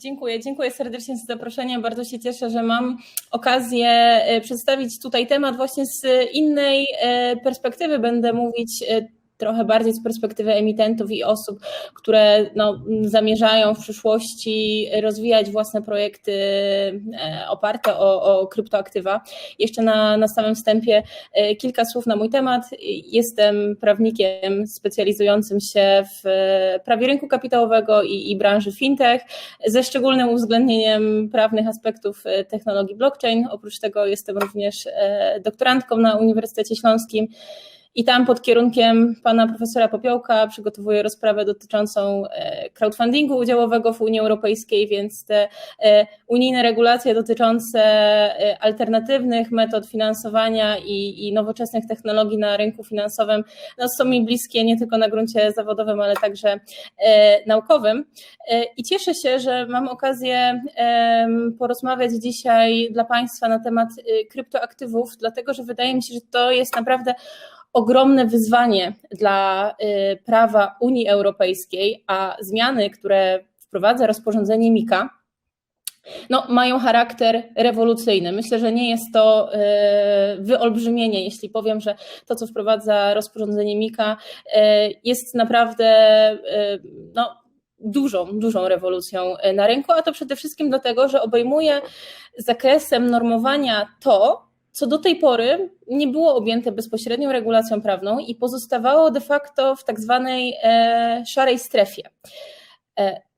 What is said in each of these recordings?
Dziękuję, dziękuję serdecznie za zaproszenie. Bardzo się cieszę, że mam okazję e, przedstawić tutaj temat właśnie z innej e, perspektywy. Będę mówić e, trochę bardziej z perspektywy emitentów i osób, które no, zamierzają w przyszłości rozwijać własne projekty oparte o, o kryptoaktywa. Jeszcze na, na samym wstępie kilka słów na mój temat. Jestem prawnikiem specjalizującym się w prawie rynku kapitałowego i, i branży fintech, ze szczególnym uwzględnieniem prawnych aspektów technologii blockchain. Oprócz tego jestem również doktorantką na Uniwersytecie Śląskim i tam pod kierunkiem pana profesora Popiołka przygotowuję rozprawę dotyczącą e, crowdfundingu udziałowego w Unii Europejskiej, więc te e, unijne regulacje dotyczące e, alternatywnych metod finansowania i, i nowoczesnych technologii na rynku finansowym no, są mi bliskie nie tylko na gruncie zawodowym, ale także naukowym. I cieszę się, że mam okazję porozmawiać dzisiaj dla Państwa na temat kryptoaktywów, dlatego że wydaje mi się, że to jest naprawdę ogromne wyzwanie dla y, prawa Unii Europejskiej, a zmiany, które wprowadza rozporządzenie MIKA, no, mają charakter rewolucyjny. Myślę, że nie jest to y, wyolbrzymienie, jeśli powiem, że to, co wprowadza rozporządzenie MIKA, y, jest naprawdę no, dużą, dużą rewolucją na rynku, a to przede wszystkim dlatego, że obejmuje zakresem normowania to, co do tej pory nie było objęte bezpośrednią regulacją prawną i pozostawało de facto w tak zwanej e, szarej strefie.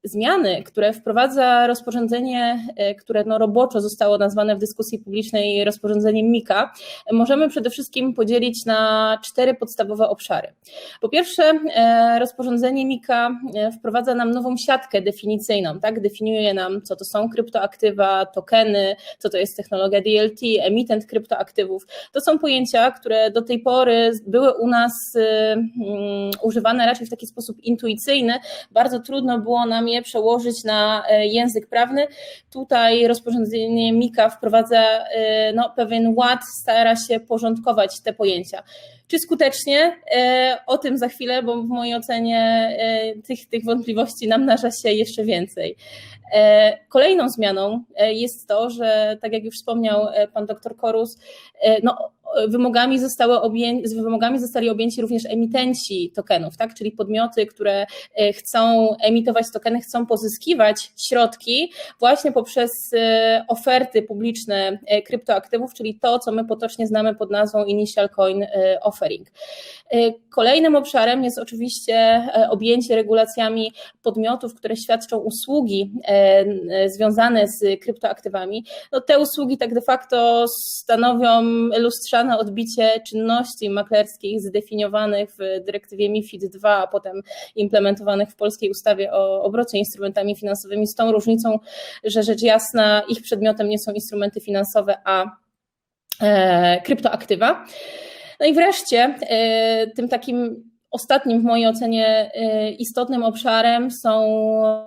Zmiany, które wprowadza rozporządzenie, e, które no roboczo zostało nazwane w dyskusji publicznej rozporządzeniem MIKA, możemy przede wszystkim podzielić na cztery podstawowe obszary. Po pierwsze, e, rozporządzenie MIKA e, wprowadza nam nową siatkę definicyjną, tak? Definiuje nam, co to są kryptoaktywa, tokeny, co to jest technologia DLT, emitent kryptoaktywów. To są pojęcia, które do tej pory były u nas używane raczej w taki sposób intuicyjny. Bardzo trudno było nam przełożyć na e, język prawny. Tutaj rozporządzenie MIKA wprowadza e, no, pewien ład, stara się porządkować te pojęcia. Czy skutecznie? E, o tym za chwilę, bo w mojej ocenie tych, tych wątpliwości namnaża się jeszcze więcej. Kolejną zmianą jest to, że tak jak już wspomniał pan doktor Korus, no, wymogami, zostały objęci, z wymogami zostali objęci również emitenci tokenów, tak? czyli podmioty, które e, chcą emitować tokeny, chcą pozyskiwać środki właśnie poprzez e, oferty publiczne e, kryptoaktywów, czyli to, co my potocznie znamy pod nazwą Initial Coin Offering. Kolejnym obszarem jest oczywiście objęcie regulacjami podmiotów, które świadczą usługi związane z kryptoaktywami. No, te usługi tak de facto stanowią lustrzane zbadane odbicie czynności maklerskich zdefiniowanych w dyrektywie MIFID II, a potem implementowanych w polskiej ustawie o obrocie instrumentami finansowymi, z tą różnicą, że rzecz jasna ich przedmiotem nie są instrumenty finansowe, a e, kryptoaktywa. No i wreszcie e, tym takim Ostatnim w mojej ocenie y, istotnym obszarem są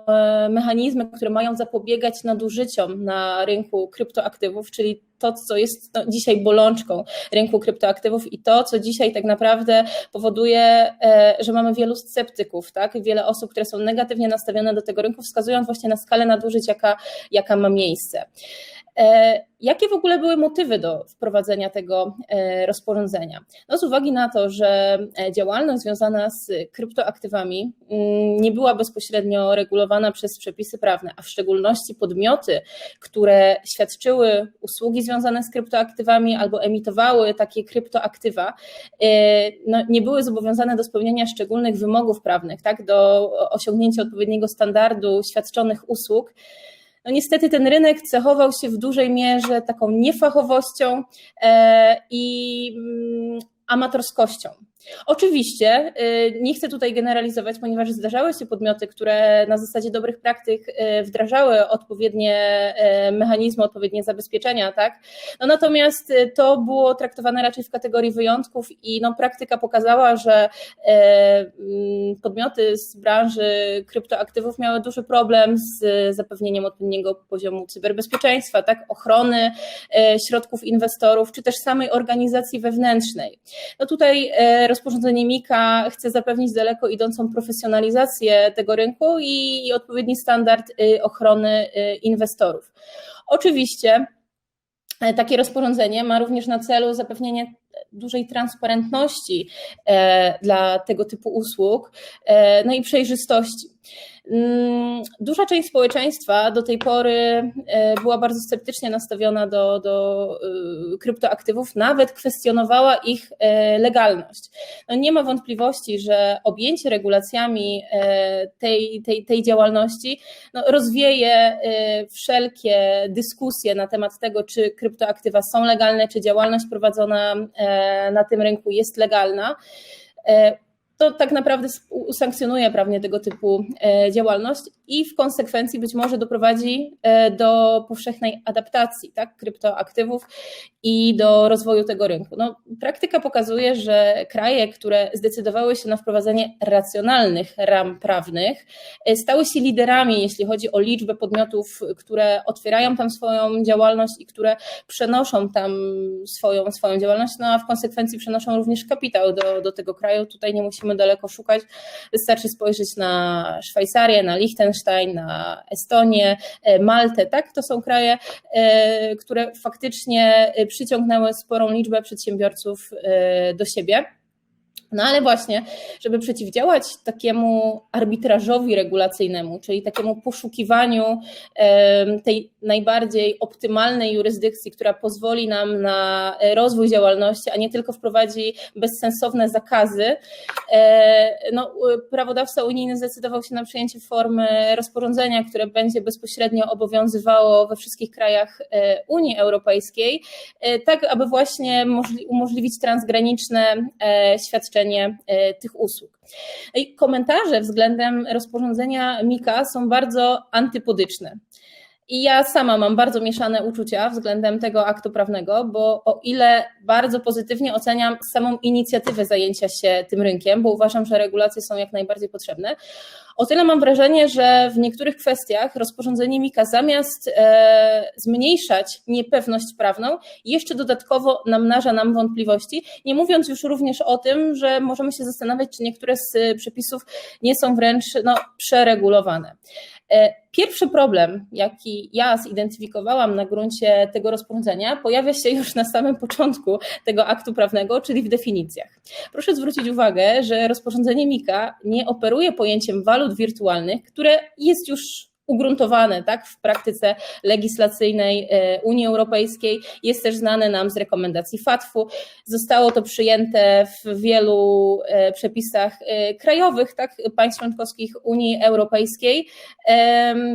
e, mechanizmy, które mają zapobiegać nadużyciom na rynku kryptoaktywów, czyli to, co jest no, dzisiaj bolączką rynku kryptoaktywów i to, co dzisiaj tak naprawdę powoduje, e, że mamy wielu sceptyków, tak? wiele osób, które są negatywnie nastawione do tego rynku, wskazując właśnie na skalę nadużyć, jaka, jaka ma miejsce. E, jakie w ogóle były motywy do wprowadzenia tego e, rozporządzenia? No z uwagi na to, że e, działalność związana z kryptoaktywami mm, nie była bezpośrednio regulowana przez przepisy prawne, a w szczególności podmioty, które świadczyły usługi związane z kryptoaktywami albo emitowały takie kryptoaktywa, no, nie były zobowiązane do spełniania szczególnych wymogów prawnych, tak, do osiągnięcia odpowiedniego standardu świadczonych usług no niestety ten rynek cechował się w dużej mierze taką niefachowością e, i mm, amatorskością. Oczywiście y, nie chcę tutaj generalizować, ponieważ zdarzały się podmioty, które na zasadzie dobrych praktyk y, wdrażały odpowiednie y, mechanizmy, odpowiednie zabezpieczenia, tak? No natomiast to było traktowane raczej w kategorii wyjątków i no, praktyka pokazała, że mm, podmioty z branży kryptoaktywów miały duży problem z zapewnieniem odpowiedniego poziomu cyberbezpieczeństwa, tak? Ochrony środków inwestorów, czy też samej organizacji wewnętrznej. No tutaj rozporządzenie MIKA chce zapewnić daleko idącą profesjonalizację tego rynku i odpowiedni standard ochrony inwestorów. Oczywiście takie rozporządzenie ma również na celu zapewnienie dużej transparentności dla tego typu usług, no i przejrzystości. Mm, duża część społeczeństwa do tej pory e, była bardzo sceptycznie nastawiona do, do e, kryptoaktywów, nawet kwestionowała ich e, legalność. No nie ma wątpliwości, że objęcie regulacjami tej, tej, tej działalności no rozwieje wszelkie dyskusje na temat tego, czy kryptoaktywa są legalne, czy działalność prowadzona na tym rynku jest legalna to tak naprawdę usankcjonuje prawnie tego typu e, działalność i w konsekwencji być może doprowadzi e, do powszechnej adaptacji tak, kryptoaktywów i do rozwoju tego rynku. No, praktyka pokazuje, że kraje, które zdecydowały się na wprowadzenie racjonalnych ram prawnych, e, stały się liderami, jeśli chodzi o liczbę podmiotów, które otwierają tam swoją działalność i które przenoszą tam swoją, swoją działalność, no a w konsekwencji przenoszą również kapitał do, do tego kraju. Tutaj nie musimy daleko szukać, wystarczy spojrzeć na Szwajcarię, na Liechtenstein, na Estonię, e, Maltę, tak? To są kraje, e, które faktycznie przyciągnęły sporą liczbę przedsiębiorców e, do siebie. No ale właśnie, żeby przeciwdziałać takiemu arbitrażowi regulacyjnemu, czyli takiemu poszukiwaniu tej najbardziej optymalnej jurysdykcji, która pozwoli nam na rozwój działalności, a nie tylko wprowadzi bezsensowne zakazy, e, no, prawodawca unijny zdecydował się na przyjęcie formy rozporządzenia, które będzie bezpośrednio obowiązywało we wszystkich krajach e, Unii Europejskiej, e, tak aby właśnie umożliwić transgraniczne świadczenia świadczenie e, tych usług. I komentarze względem rozporządzenia MIKA są bardzo antypodyczne. I ja sama mam bardzo mieszane uczucia względem tego aktu prawnego, bo o ile bardzo pozytywnie oceniam samą inicjatywę zajęcia się tym rynkiem, bo uważam, że regulacje są jak najbardziej potrzebne, o tyle mam wrażenie, że w niektórych kwestiach rozporządzenie MIKA zamiast e, zmniejszać niepewność prawną, jeszcze dodatkowo namnaża nam wątpliwości, nie mówiąc już również o tym, że możemy się zastanawiać, czy niektóre z przepisów nie są wręcz no, przeregulowane. E, pierwszy problem, jaki ja zidentyfikowałam na gruncie tego rozporządzenia, pojawia się już na samym początku tego aktu prawnego, czyli w definicjach. Proszę zwrócić uwagę, że rozporządzenie MIKA nie operuje pojęciem walut wirtualnych, które jest już ugruntowane tak, w praktyce legislacyjnej e, Unii Europejskiej. Jest też znane nam z rekomendacji FATF-u. Zostało to przyjęte w wielu e, przepisach e, krajowych tak, państw członkowskich Unii Europejskiej,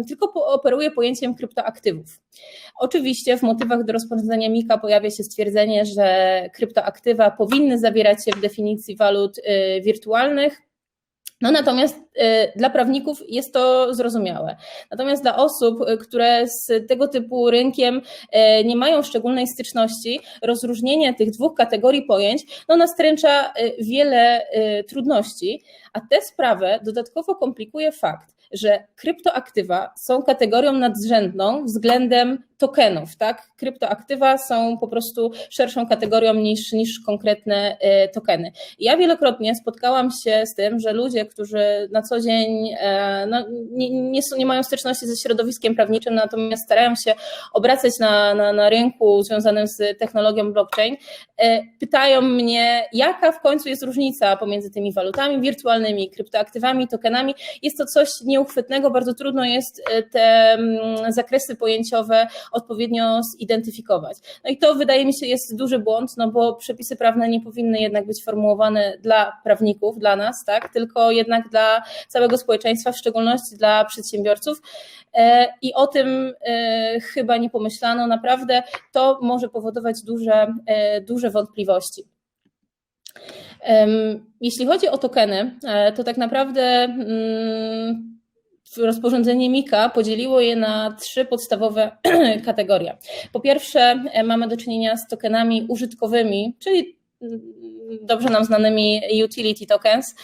tylko operuje pojęciem kryptoaktywów. Oczywiście w motywach do rozporządzenia MIKA pojawia się stwierdzenie, że kryptoaktywa powinny zawierać się w definicji walut wirtualnych. No natomiast y, dla prawników jest to zrozumiałe. Natomiast dla osób, y, które z tego typu rynkiem y, nie mają szczególnej styczności, rozróżnienie tych dwóch kategorii pojęć no nastręcza wiele trudności, a tę sprawę dodatkowo komplikuje fakt, że kryptoaktywa są kategorią nadrzędną względem tokenów, tak? Kryptoaktywa są po prostu szerszą kategorią niż, niż konkretne e, tokeny. Ja wielokrotnie spotkałam się z tym, że ludzie, którzy na co dzień e, no, nie, nie, są, nie mają styczności ze środowiskiem prawniczym, natomiast starają się obracać na, na, na rynku związanym z technologią blockchain, e, pytają mnie, jaka w końcu jest różnica pomiędzy tymi walutami wirtualnymi, kryptoaktywami, tokenami. Jest to coś nieuchwytnego, bardzo trudno jest te mm, zakresy pojęciowe odpowiednio zidentyfikować. No i to wydaje mi się jest duży błąd, no bo przepisy prawne nie powinny jednak być formułowane dla prawników, dla nas, tak, tylko jednak dla całego społeczeństwa, w szczególności dla przedsiębiorców. E, I o tym e, chyba nie pomyślano. Naprawdę to może powodować duże, e, duże wątpliwości. Jeśli chodzi o tokeny, to tak naprawdę mm, rozporządzenie MIKA podzieliło je na trzy podstawowe kategorie. Po pierwsze, e, mamy do czynienia z tokenami użytkowymi, czyli dobrze nam znanymi utility tokens,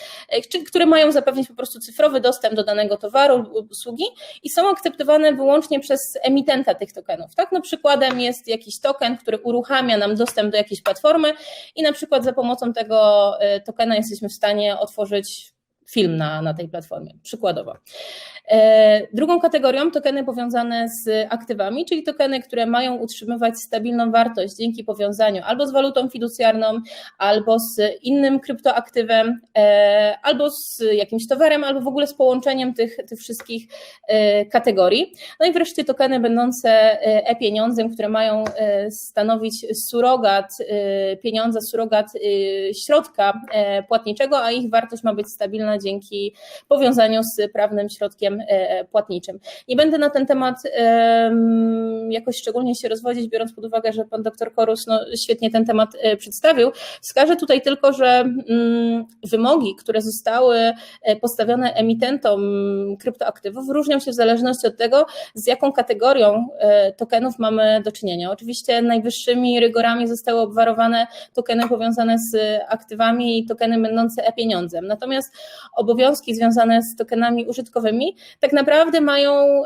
które mają zapewnić po prostu cyfrowy dostęp do danego towaru lub usługi i są akceptowane wyłącznie przez emitenta tych tokenów. Tak, no przykładem jest jakiś token, który uruchamia nam dostęp do jakiejś platformy i na przykład za pomocą tego tokena jesteśmy w stanie otworzyć film na, na tej platformie, przykładowo. E, drugą kategorią tokeny powiązane z aktywami, czyli tokeny, które mają utrzymywać stabilną wartość dzięki powiązaniu albo z walutą fiducjarną, albo z innym kryptoaktywem, e, albo z jakimś towarem, albo w ogóle z połączeniem tych, tych wszystkich e, kategorii. No i wreszcie tokeny będące e-pieniądzem, które mają stanowić surogat pieniądza, surogat środka płatniczego, a ich wartość ma być stabilna dzięki powiązaniu z prawnym środkiem E, płatniczym. Nie będę na ten temat jakoś szczególnie się rozwodzić, biorąc pod uwagę, że pan doktor Korus no, świetnie ten temat e, przedstawił. Wskażę tutaj tylko, że mm, wymogi, które zostały e, postawione emitentom kryptoaktywów, różnią się w zależności od tego, z jaką kategorią tokenów mamy do czynienia. Oczywiście najwyższymi rygorami zostały obwarowane tokeny powiązane z aktywami i tokeny będące e-pieniądzem. Natomiast obowiązki związane z tokenami użytkowymi tak naprawdę mają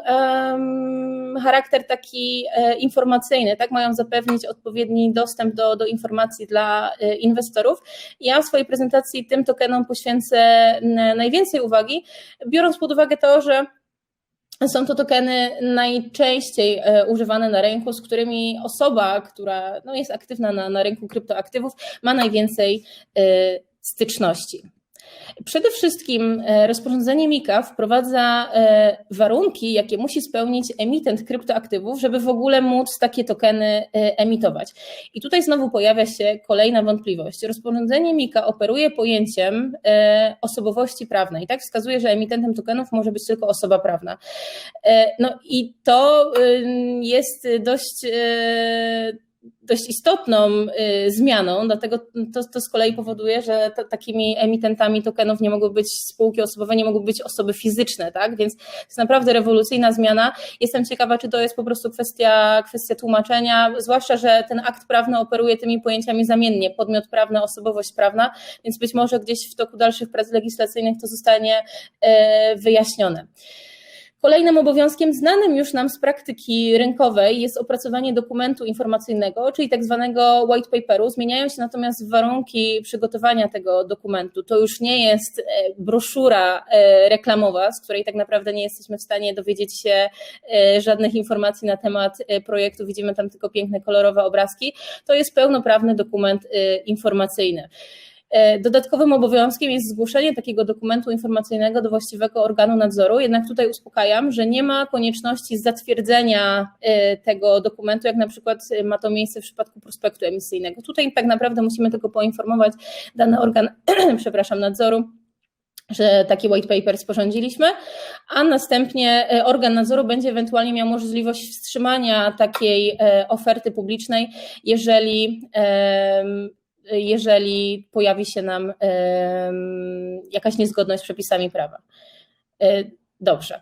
charakter taki e, informacyjny, tak mają zapewnić odpowiedni dostęp do, do informacji dla e, inwestorów. Ja w swojej prezentacji tym tokenom poświęcę najwięcej uwagi, biorąc pod uwagę to, że są to tokeny najczęściej e, używane na rynku, z którymi osoba, która no, jest aktywna na, na rynku kryptoaktywów, ma najwięcej styczności. Przede wszystkim e, rozporządzenie MIKA wprowadza e, warunki, jakie musi spełnić emitent kryptoaktywów, żeby w ogóle móc takie tokeny e, emitować. I tutaj znowu pojawia się kolejna wątpliwość. Rozporządzenie MIKA operuje pojęciem osobowości prawnej, tak? Wskazuje, że emitentem tokenów może być tylko osoba prawna. No i to jest dość dość istotną y, zmianą, dlatego to, to z kolei powoduje, że to, takimi emitentami tokenów nie mogły być spółki osobowe, nie mogły być osoby fizyczne, tak? Więc to jest naprawdę rewolucyjna zmiana. Jestem ciekawa, czy to jest po prostu kwestia, kwestia tłumaczenia, zwłaszcza, że ten akt prawny operuje tymi pojęciami zamiennie, podmiot prawny, osobowość prawna, więc być może gdzieś w toku dalszych prac legislacyjnych to zostanie y, wyjaśnione. Kolejnym obowiązkiem znanym już nam z praktyki rynkowej jest opracowanie dokumentu informacyjnego, czyli tak zwanego white paperu. Zmieniają się natomiast warunki przygotowania tego dokumentu. To już nie jest e, broszura e, reklamowa, z której tak naprawdę nie jesteśmy w stanie dowiedzieć się e, żadnych informacji na temat projektu. Widzimy tam tylko piękne, kolorowe obrazki. To jest pełnoprawny dokument informacyjny. E, dodatkowym obowiązkiem jest zgłoszenie takiego dokumentu informacyjnego do właściwego organu nadzoru, jednak tutaj uspokajam, że nie ma konieczności zatwierdzenia e, tego dokumentu, jak na przykład ma to miejsce w przypadku prospektu emisyjnego. Tutaj tak naprawdę musimy tylko poinformować dany organ, przepraszam, nadzoru, że taki white paper sporządziliśmy, a następnie e, organ nadzoru będzie ewentualnie miał możliwość wstrzymania takiej oferty publicznej, jeżeli jeżeli pojawi się nam jakaś niezgodność z przepisami prawa. E, dobrze.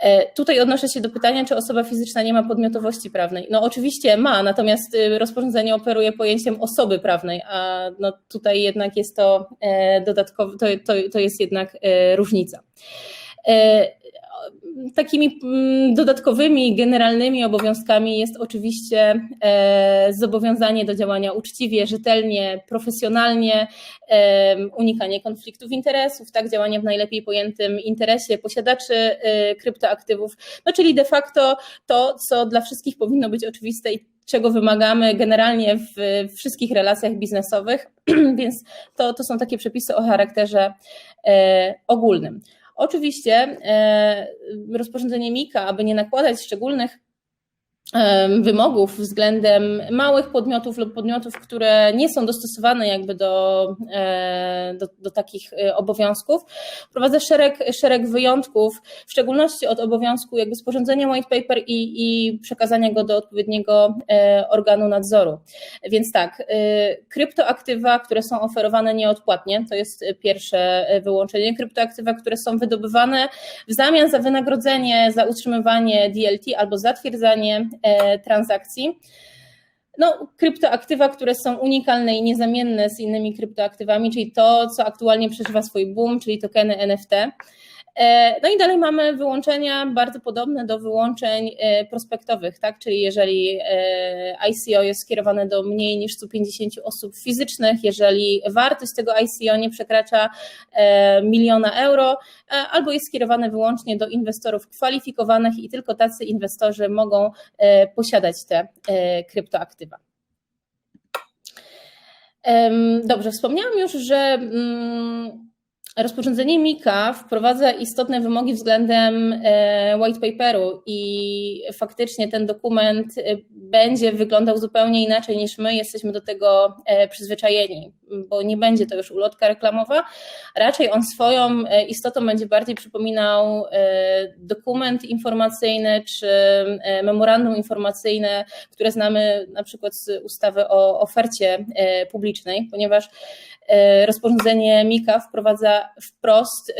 E, tutaj odnoszę się do pytania, czy osoba fizyczna nie ma podmiotowości prawnej. No oczywiście ma, natomiast y, rozporządzenie operuje pojęciem osoby prawnej, a no tutaj jednak jest to e, dodatkowo, to, to, to jest jednak różnica takimi mm, dodatkowymi, generalnymi obowiązkami jest oczywiście e, zobowiązanie do działania uczciwie, rzetelnie, profesjonalnie, unikanie konfliktów interesów, tak, działanie w najlepiej pojętym interesie posiadaczy e, kryptoaktywów, no czyli de facto to, co dla wszystkich powinno być oczywiste i czego wymagamy generalnie w wszystkich relacjach biznesowych, więc to, to są takie przepisy o charakterze e, ogólnym. Oczywiście e, rozporządzenie MIKA, aby nie nakładać szczególnych wymogów względem małych podmiotów lub podmiotów, które nie są dostosowane jakby do, e, do, do, takich e, obowiązków. Wprowadza szereg, szereg wyjątków, w szczególności od obowiązku jakby sporządzenia white paper i, i przekazania go do odpowiedniego e, organu nadzoru. Więc tak, kryptoaktywa, które są oferowane nieodpłatnie, to jest pierwsze wyłączenie. Kryptoaktywa, które są wydobywane w zamian za wynagrodzenie, za utrzymywanie DLT albo zatwierdzanie transakcji. no, kryptoaktywa, które są unikalne i niezamienne z innymi kryptoaktywami, czyli to, co aktualnie przeżywa swój boom, czyli tokeny NFT. E, no i dalej mamy wyłączenia bardzo podobne do wyłączeń e, prospektowych, tak? czyli jeżeli e, ICO jest skierowane do mniej niż 150 osób fizycznych, jeżeli wartość tego ICO nie przekracza miliona euro, albo jest skierowane wyłącznie do inwestorów kwalifikowanych i tylko tacy inwestorzy mogą posiadać te kryptoaktywa. Dobrze, wspomniałam już, że mm, Rozporządzenie MIKA wprowadza istotne wymogi względem e, white paperu i faktycznie ten dokument e, będzie wyglądał zupełnie inaczej niż my jesteśmy do tego e, przyzwyczajeni, bo nie będzie to już ulotka reklamowa. Raczej on swoją istotą będzie bardziej przypominał dokument informacyjny czy memorandum informacyjne, które znamy na przykład z ustawy o ofercie publicznej, ponieważ rozporządzenie MIKA wprowadza wprost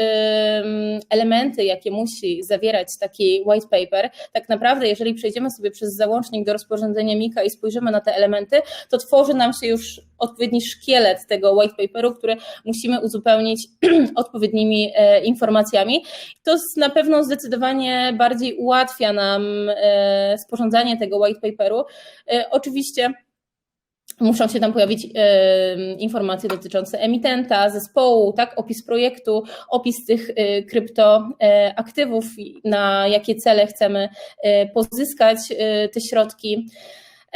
elementy, jakie musi zawierać taki white paper. Tak naprawdę, jeżeli przejdziemy sobie przez załącznik do rozporządzenia MIKA i spojrzymy na te elementy, to tworzy nam się już odpowiedni szkielet tego white paperu, który musimy uzupełnić odpowiednimi e, informacjami. To na pewno zdecydowanie bardziej ułatwia nam e, sporządzanie tego white paperu. Oczywiście muszą się tam pojawić informacje dotyczące emitenta, zespołu, tak, opis projektu, opis tych y, kryptoaktywów, na jakie cele chcemy y, pozyskać y, te środki.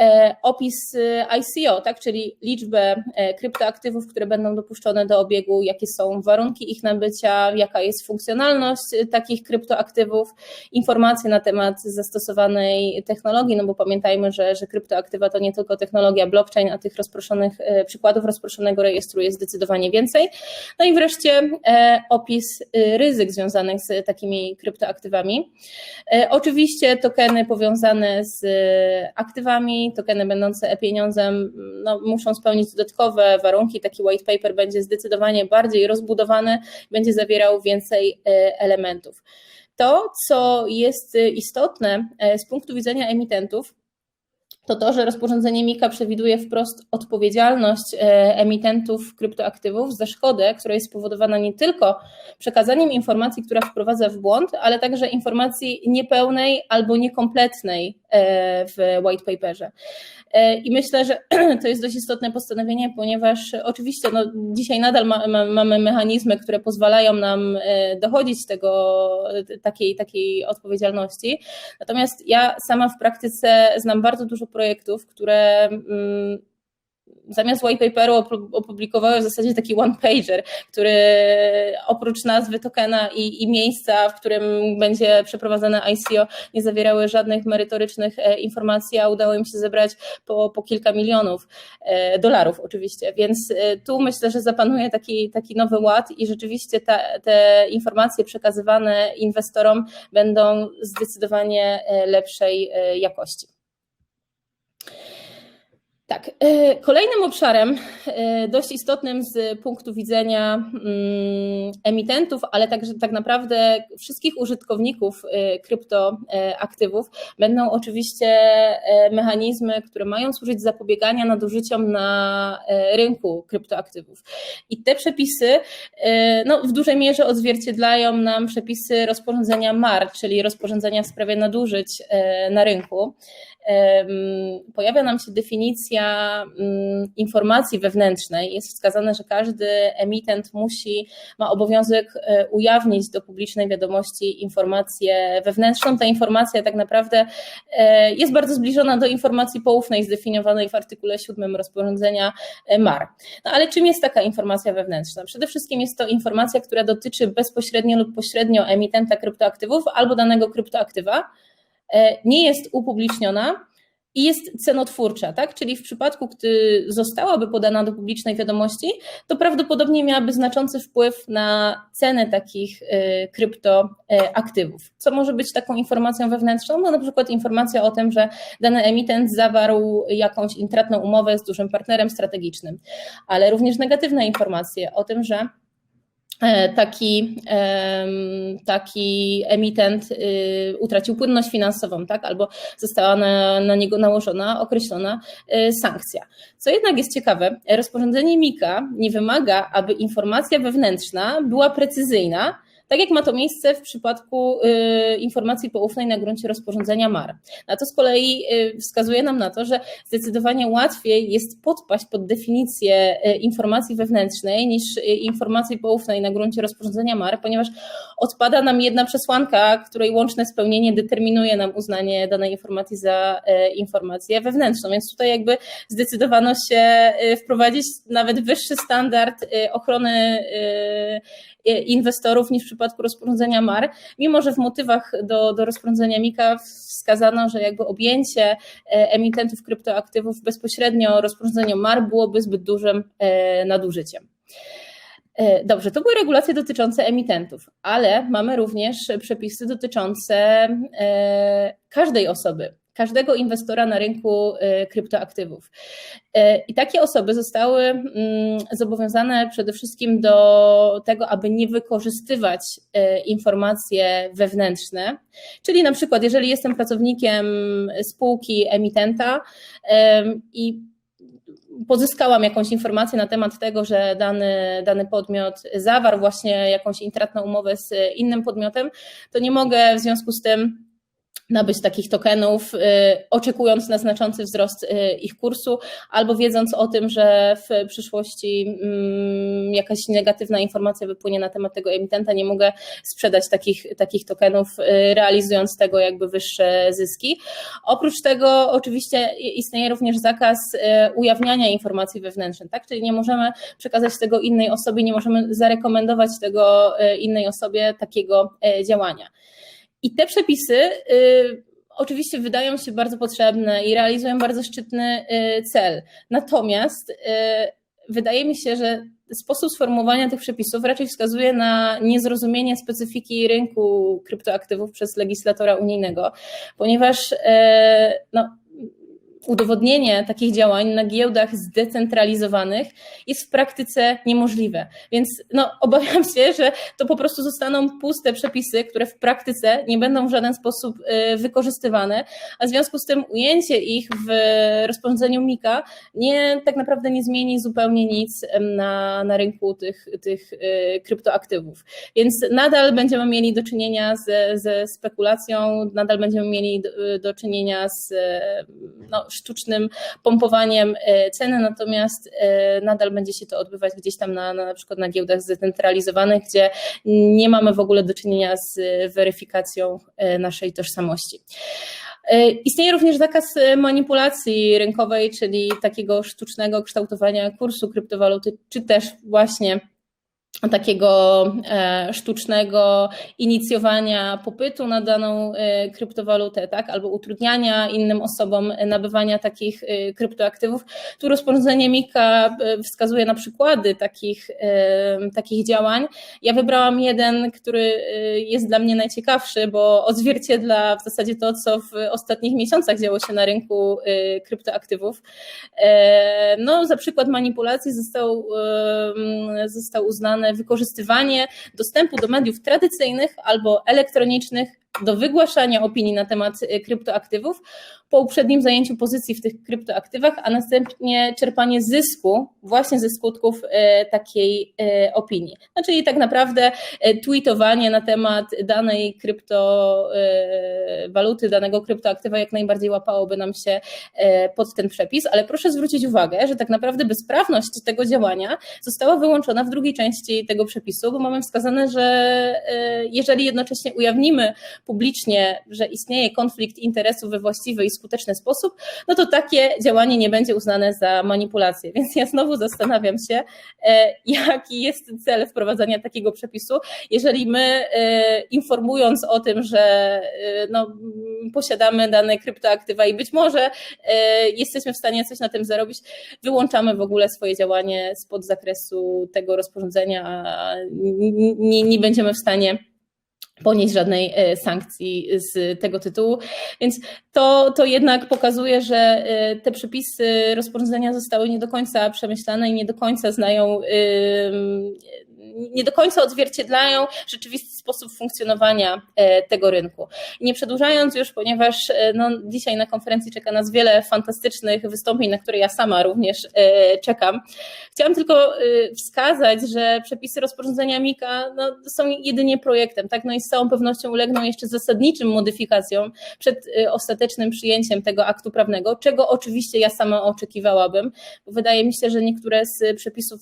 E, opis e, ICO, tak, czyli liczbę e, kryptoaktywów, które będą dopuszczone do obiegu, jakie są warunki ich nabycia, jaka jest funkcjonalność takich kryptoaktywów, informacje na temat zastosowanej technologii, no bo pamiętajmy, że, że kryptoaktywa to nie tylko technologia blockchain, a tych rozproszonych przykładów rozproszonego rejestru jest zdecydowanie więcej. No i wreszcie opis ryzyk związanych z takimi kryptoaktywami. Oczywiście tokeny powiązane z aktywami, tokeny będące e-pieniądzem no, muszą spełnić dodatkowe warunki. Taki white paper będzie zdecydowanie bardziej rozbudowany, będzie zawierał więcej e, elementów. To, co jest istotne e, z punktu widzenia emitentów, to to, że rozporządzenie MIKA przewiduje wprost odpowiedzialność e, emitentów kryptoaktywów za szkodę, która jest spowodowana nie tylko przekazaniem informacji, która wprowadza w błąd, ale także informacji niepełnej albo niekompletnej e, w white paperze. E, I myślę, że to jest dość istotne postanowienie, ponieważ oczywiście no, dzisiaj nadal ma, ma, mamy mechanizmy, które pozwalają nam dochodzić tego, takiej, takiej odpowiedzialności. Natomiast ja sama w praktyce znam bardzo dużo projektów, które mm, zamiast white paperu opublikowały w zasadzie taki one-pager, który oprócz nazwy tokena i, i, miejsca, w którym będzie przeprowadzone ICO, nie zawierały żadnych merytorycznych e, informacji, a udało im się zebrać po, po kilka milionów e, dolarów oczywiście. Więc e, tu myślę, że zapanuje taki, taki nowy ład i rzeczywiście ta, te informacje przekazywane inwestorom będą zdecydowanie lepszej jakości. Tak, e, kolejnym obszarem, e, dość istotnym z punktu widzenia mm, emitentów, ale także tak naprawdę wszystkich użytkowników e, kryptoaktywów, będą oczywiście mechanizmy, które mają służyć zapobiegania nadużyciom na rynku kryptoaktywów. I te przepisy no, w dużej mierze odzwierciedlają nam przepisy rozporządzenia MAR, czyli rozporządzenia w sprawie nadużyć na rynku pojawia nam się definicja mm, informacji wewnętrznej. Jest wskazane, że każdy emitent musi, ma obowiązek e, ujawnić do publicznej wiadomości informację wewnętrzną. Ta informacja tak naprawdę e, jest bardzo zbliżona do informacji poufnej zdefiniowanej w artykule 7 rozporządzenia e, MAR. No ale czym jest taka informacja wewnętrzna? Przede wszystkim jest to informacja, która dotyczy bezpośrednio lub pośrednio emitenta kryptoaktywów albo danego kryptoaktywa nie jest upubliczniona i jest cenotwórcza, tak? Czyli w przypadku, gdy zostałaby podana do publicznej wiadomości, to prawdopodobnie miałaby znaczący wpływ na cenę takich e, kryptoaktywów. Co może być taką informacją wewnętrzną? No na przykład informacja o tym, że dany emitent zawarł jakąś intratną umowę z dużym partnerem strategicznym, ale również negatywne informacje o tym, że E, taki, taki emitent y, utracił płynność finansową, tak? albo została na, na niego nałożona określona y, sankcja. Co jednak jest ciekawe, rozporządzenie MIKA nie wymaga, aby informacja wewnętrzna była precyzyjna, tak jak ma to miejsce w przypadku y, informacji poufnej na gruncie rozporządzenia MAR. A to z kolei y, wskazuje nam na to, że zdecydowanie łatwiej jest podpaść pod definicję y, informacji wewnętrznej niż informacji poufnej na gruncie rozporządzenia MAR, ponieważ odpada nam jedna przesłanka, której łączne spełnienie determinuje nam uznanie danej informacji za informację wewnętrzną. Więc tutaj jakby zdecydowano się wprowadzić nawet wyższy standard ochrony inwestorów niż w przypadku rozporządzenia MAR, mimo że w motywach do, do rozporządzenia MIKA wskazano, że jakby objęcie e, emitentów kryptoaktywów bezpośrednio rozporządzeniem MAR byłoby zbyt dużym e, nadużyciem. E, dobrze, to były regulacje dotyczące emitentów, ale mamy również przepisy dotyczące każdej osoby, każdego inwestora na rynku y, kryptoaktywów. Y, I takie osoby zostały mm, zobowiązane przede wszystkim do tego, aby nie wykorzystywać y, informacje wewnętrzne, czyli na przykład, jeżeli jestem pracownikiem spółki emitenta i pozyskałam jakąś informację na temat tego, że dany, dany podmiot zawarł właśnie jakąś intratną umowę z innym podmiotem, to nie mogę w związku z tym nabyć takich tokenów, y, oczekując na znaczący wzrost y, ich kursu, albo wiedząc o tym, że w przyszłości mm, jakaś negatywna informacja wypłynie na temat tego emitenta, nie mogę sprzedać takich, takich tokenów, y, realizując tego jakby wyższe zyski. Oprócz tego oczywiście istnieje również zakaz ujawniania informacji wewnętrznych, tak? Czyli nie możemy przekazać tego innej osobie, nie możemy zarekomendować tego innej osobie takiego działania. I te przepisy y, oczywiście wydają się bardzo potrzebne i realizują bardzo szczytny y, cel. Natomiast y, wydaje mi się, że sposób sformułowania tych przepisów raczej wskazuje na niezrozumienie specyfiki rynku kryptoaktywów przez legislatora unijnego, ponieważ no, udowodnienie takich działań na giełdach zdecentralizowanych jest w praktyce niemożliwe. Więc no, obawiam się, że to po prostu zostaną puste przepisy, które w praktyce nie będą w żaden sposób y, wykorzystywane, a w związku z tym ujęcie ich w rozporządzeniu MIKA nie, tak naprawdę nie zmieni zupełnie nic na, na rynku tych, tych y, kryptoaktywów. Więc nadal będziemy mieli do czynienia ze, ze spekulacją, nadal będziemy mieli do, do czynienia z no, sztucznym pompowaniem e, ceny, natomiast e, nadal będzie się to odbywać gdzieś tam na, na, przykład na giełdach zdecentralizowanych, gdzie nie mamy w ogóle do czynienia z weryfikacją e, naszej tożsamości. Istnieje również zakaz manipulacji rynkowej, czyli takiego sztucznego kształtowania kursu kryptowaluty, czy też właśnie takiego e, sztucznego inicjowania popytu na daną e, kryptowalutę, tak, albo utrudniania innym osobom nabywania takich e, kryptoaktywów. Tu rozporządzenie MIKA wskazuje na przykłady takich, takich działań. Ja wybrałam jeden, który jest dla mnie najciekawszy, bo odzwierciedla w zasadzie to, co w ostatnich miesiącach działo się na rynku kryptoaktywów. No, za przykład manipulacji został, został uznany wykorzystywanie dostępu do mediów tradycyjnych albo elektronicznych do wygłaszania opinii na temat y, kryptoaktywów po uprzednim zajęciu pozycji w tych kryptoaktywach, a następnie czerpanie zysku właśnie ze skutków y, takiej y, opinii. Czyli tak naprawdę tweetowanie na temat danej kryptowaluty, danego kryptoaktywa jak najbardziej łapałoby nam się pod ten przepis, ale proszę zwrócić uwagę, że tak naprawdę bezprawność tego działania została wyłączona w drugiej części tego przepisu, bo mamy wskazane, że jeżeli jednocześnie ujawnimy publicznie, że istnieje konflikt interesów we właściwy i skuteczny sposób, no to takie działanie nie będzie uznane za manipulację. Więc ja znowu zastanawiam się, e, jaki jest cel wprowadzania takiego przepisu, jeżeli my e, informując o tym, że e, no, posiadamy dane kryptoaktywa i być może jesteśmy w stanie coś na tym zarobić, wyłączamy w ogóle swoje działanie spod zakresu tego rozporządzenia, nie, nie będziemy w stanie ponieść żadnej e, sankcji z tego tytułu. Więc to, to jednak pokazuje, że e, te przepisy rozporządzenia zostały nie do końca przemyślane i nie do końca znają nie do końca odzwierciedlają rzeczywisty sposób funkcjonowania tego rynku. Nie przedłużając już, ponieważ no, dzisiaj na konferencji czeka nas wiele fantastycznych wystąpień, na które ja sama również czekam, chciałam tylko wskazać, że przepisy rozporządzenia MIKA no, są jedynie projektem, tak? No i z całą pewnością ulegną jeszcze zasadniczym modyfikacjom przed ostatecznym przyjęciem tego aktu prawnego, czego oczywiście ja sama oczekiwałabym, bo wydaje mi się, że niektóre z przepisów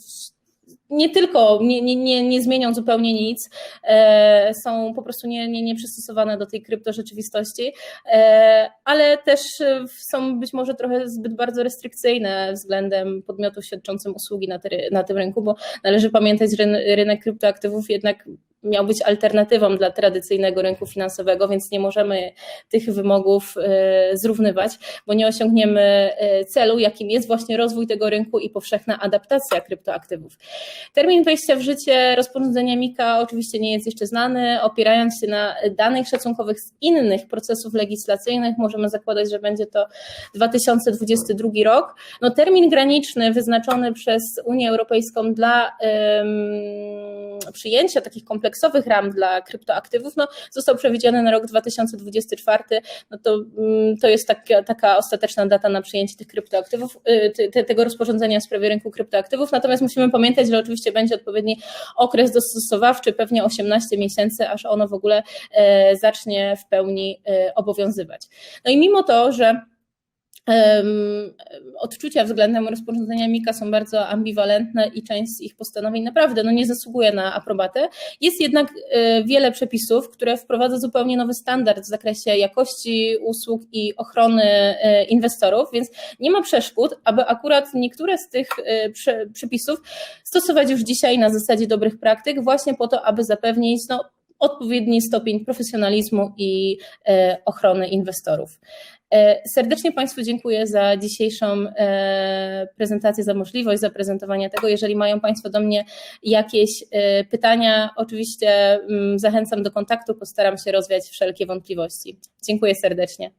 nie tylko nie, nie, nie, nie zmienią zupełnie nic, e, są po prostu nie, nie, nie przystosowane do tej kryptorzeczywistości, e, ale też są być może trochę zbyt bardzo restrykcyjne względem podmiotów świadczącym usługi na, te, na tym rynku, bo należy pamiętać, że rynek kryptoaktywów jednak miał być alternatywą dla tradycyjnego rynku finansowego, więc nie możemy tych wymogów e, zrównywać, bo nie osiągniemy e, celu, jakim jest właśnie rozwój tego rynku i powszechna adaptacja kryptoaktywów. Termin wejścia w życie rozporządzenia MIKA oczywiście nie jest jeszcze znany. Opierając się na danych szacunkowych z innych procesów legislacyjnych, możemy zakładać, że będzie to 2022 rok. No, termin graniczny wyznaczony przez Unię Europejską dla um, przyjęcia takich kompleksowych ram dla kryptoaktywów no, został przewidziany na rok 2024. No to, mm, to jest taka, taka ostateczna data na przyjęcie tych kryptoaktywów, y, te, tego rozporządzenia w sprawie rynku kryptoaktywów. Natomiast musimy pamiętać, że oczywiście będzie odpowiedni okres dostosowawczy, pewnie 18 miesięcy, aż ono w ogóle e, zacznie w pełni e, obowiązywać. No i mimo to, że odczucia względem rozporządzenia MIKA są bardzo ambiwalentne i część z ich postanowień naprawdę no, nie zasługuje na aprobatę. Jest jednak e, wiele przepisów, które wprowadza zupełnie nowy standard w zakresie jakości usług i ochrony e, inwestorów, więc nie ma przeszkód, aby akurat niektóre z tych e, przepisów stosować już dzisiaj na zasadzie dobrych praktyk, właśnie po to, aby zapewnić no, odpowiedni stopień profesjonalizmu i ochrony inwestorów. E, serdecznie Państwu dziękuję za dzisiejszą e, prezentację, za możliwość zaprezentowania tego. Jeżeli mają Państwo do mnie jakieś e, pytania, oczywiście mm, zachęcam do kontaktu, postaram się rozwiać wszelkie wątpliwości. Dziękuję serdecznie.